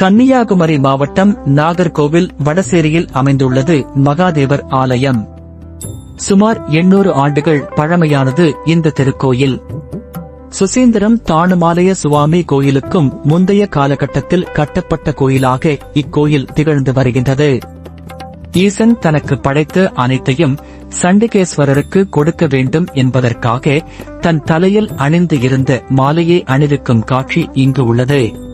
கன்னியாகுமரி மாவட்டம் நாகர்கோவில் வடசேரியில் அமைந்துள்ளது மகாதேவர் ஆலயம். சுமார் எண்ணூறு ஆண்டுகள் பழமையானது இந்த திருக்கோயில். சுசீந்திரம் தானுமாலய சுவாமி கோயிலுக்கும் முந்தைய காலகட்டத்தில் கட்டப்பட்ட கோயிலாக இக்கோயில் திகழ்ந்து வருகின்றது. ஈசன் தனக்கு படைத்த அனைத்தையும் சண்டிகேஸ்வரருக்கு கொடுக்க வேண்டும் என்பதற்காக தன் தலையில் அணிந்து இருந்த மாலையை அணிவிக்கும் காட்சி இங்கு உள்ளது.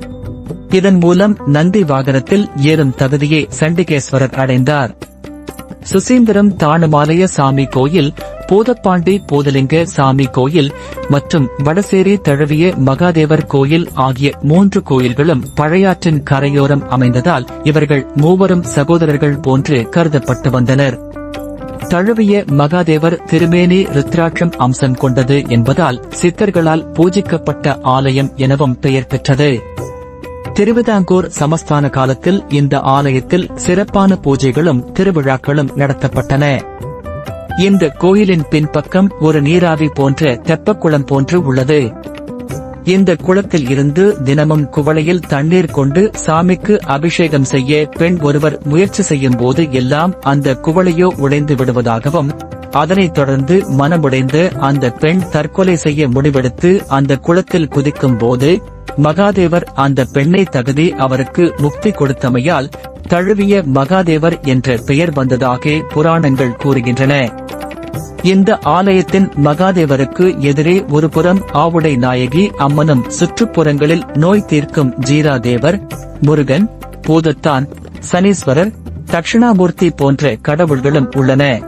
இதன் மூலம் நந்தி வாகனத்தில் ஏறும் தகுதியை சண்டிகேஸ்வரர் அடைந்தார். சுசீந்திரம் தானுமாலய சாமி கோயில் பூதப்பாண்டி பூதலிங்க சாமி கோயில் மற்றும் வடசேரி தழுவிய மகாதேவர் கோயில் ஆகிய மூன்று கோயில்களும் பழையாற்றின் கரையோரம் அமைந்ததால் இவர்கள் மூவரும் சகோதரர்கள் போன்று கருதப்பட்டு வந்தனர். தழுவிய மகாதேவர் திருமேனி ருத்ராட்சம் அம்சம் கொண்டது என்பதால் சித்தர்களால் பூஜிக்கப்பட்ட ஆலயம் எனவும் பெயர் பெற்றது. திருவிதாங்கூர் சமஸ்தான காலத்தில் இந்த ஆலயத்தில் சிறப்பான பூஜைகளும் திருவிழாக்களும் நடத்தப்பட்டன. இந்த கோயிலின் பின்பக்கம் ஒரு நீராவி போன்ற தெப்பக்குளம் போன்று உள்ளது. இந்த குளத்தில் இருந்து தினமும் குவளையில் தண்ணீர் கொண்டு சாமிக்கு அபிஷேகம் செய்ய பெண் ஒருவர் முயற்சி செய்யும் போது எல்லாம் அந்த குவளையோ உடைந்து விடுவதாகவும் அதனைத் தொடர்ந்து மனமுடைந்து அந்த பெண் தற்கொலை செய்ய முடிவெடுத்து அந்த குளத்தில் குதிக்கும் போது மகாதேவர் அந்த பெண்ணை தகுதி அவருக்கு முக்தி கொடுத்தமையால் தழுவிய மகாதேவர் என்ற பெயர் வந்ததாக புராணங்கள் கூறுகின்றன. இந்த ஆலயத்தின் மகாதேவருக்கு எதிரே ஒரு புறம் ஆவுடை நாயகி அம்மனும் சுற்றுப்புறங்களில் நோய் தீர்க்கும் ஜீராதேவர் முருகன் பூதத்தான் சனீஸ்வரர் தட்சிணாமூர்த்தி போன்ற கடவுள்களும் உள்ளன.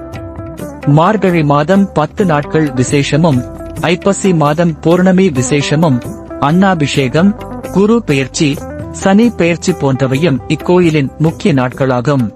மார்கழி மாதம் பத்து நாட்கள் விசேஷமும் ஐப்பசி மாதம் பௌர்ணமி விசேஷமும் அன்னாபிஷேகம் குரு பெயர்ச்சி சனி பெயர்ச்சி போன்றவையும் இக்கோயிலின் முக்கிய நாட்களாகும்.